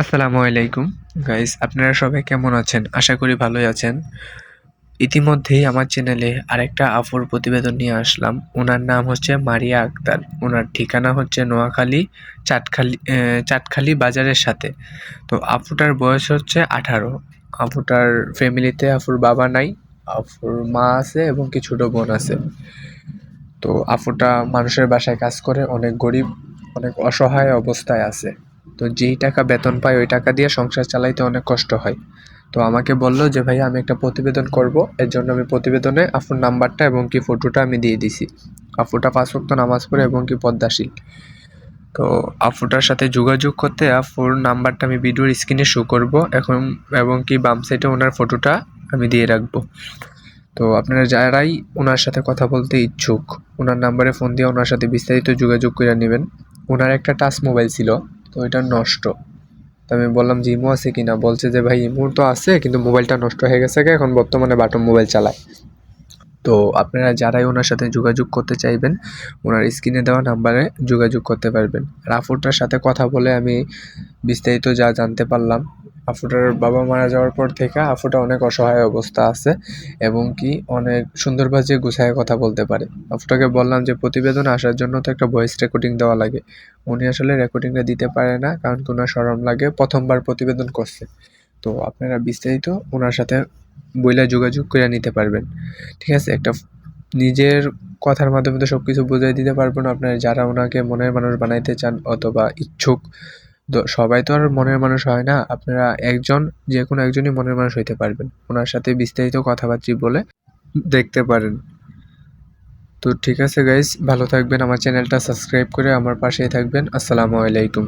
আসসালামু আলাইকুম। গাইস আপনারা সবাই কেমন আছেন? আশা করি ভালোই আছেন। ইতিমধ্যেই আমার চ্যানেলে আরেকটা আফুর প্রতিবেদন নিয়ে আসলাম। ওনার নাম হচ্ছে মারিয়া আক্তার। ওনার ঠিকানা হচ্ছে নোয়াখালী চাটখালি চাটখালি বাজারের সাথে। তো আফুটার বয়স হচ্ছে আঠারো। আফুটার ফ্যামিলিতে আফুর বাবা নাই আফুর মা আছে এবং কি ছোটো বোন আছে। তো আফুটা মানুষের বাসায় কাজ করে, অনেক গরিব, অনেক অসহায় অবস্থায় আছে। তো যেই টাকা বেতন পায়, ওই টাকা দিয়ে সংসার চালাইতে অনেক কষ্ট হয়। তো আমাকে বলল যে ভাই আমি একটা প্রতিবেদন করব। এর জন্য আমি প্রতিবেদনে আফুর নাম্বারটা এবং কি ফটোটা আমি দিয়ে দিছি। আফুটা পাঁচ ওয়াক্ত নামাজ পড়ে এবং কি পদ্মাশীল তো আফুটার সাথে যোগাযোগ করতে আফুর নাম্বারটা আমি ভিডিওর স্ক্রিনে শো করব এখন এবং কি বাম সাইডে ওনার ফটোটা আমি দিয়ে রাখব। তো আপনারা যারাই ওনার সাথে কথা বলতে ইচ্ছুক, ওনার নাম্বারে ফোন দিয়ে ওনার সাথে বিস্তারিত যোগাযোগ করে নেবেন। ওনার একটা টাচ মোবাইল ছিল। তো এটা নষ্ট। তো আমি বললাম যে ইমো আছে কিনা? বলছে যে ভাই ইমো তো আছে, কিন্তু মোবাইলটা নষ্ট হয়ে গেছে কে এখন বর্তমানে বাটন মোবাইল চালায়। তো আপনারা যারাই ওনার সাথে যোগাযোগ করতে চাইবেন, ওনার স্ক্রিনে দেওয়া নাম্বারে যোগাযোগ করতে পারবেন। রাফুটার সাথে কথা বলে আমি বিস্তারিত যা জানতে পারলাম আফুটার বাবা মারা যাওয়ার পর থেকে আফুটা অনেক অসহায় অবস্থা আছে এবং কি অনেক সুন্দরভাবে গুছায় কথা বলতে পারে। আফুটাকে বললাম যে, প্রতিবেদন আসার জন্য তো একটা ভয়েস রেকর্ডিং দেওয়া লাগে। উনি আসলে রেকর্ডিংটা দিতে পারে না, কারণ কি ওনার সরম লাগে, প্রথমবার প্রতিবেদন করছে। তো আপনারা বিস্তারিত ওনার সাথে বইলা যোগাযোগ করে নিতে পারবেন। ঠিক আছে, একটা নিজের কথার মাধ্যমে তো সব কিছু বুঝিয়ে দিতে পারব না। আপনারা যারা ওনাকে মনের মানুষ বানাইতে চান অথবা ইচ্ছুক সবাই তো আর মনের মানুষ হয় না। আপনারা একজন যে কোনো একজনই মনের মানুষ হইতে পারবেন। ওনার সাথে বিস্তারিত কথাবার্তি বলে দেখতে পারেন। তো ঠিক আছে গাইস ভালো থাকবেন। আমার চ্যানেলটা সাবস্ক্রাইব করে আমার পাশেই থাকবেন। আসসালামু আলাইকুম।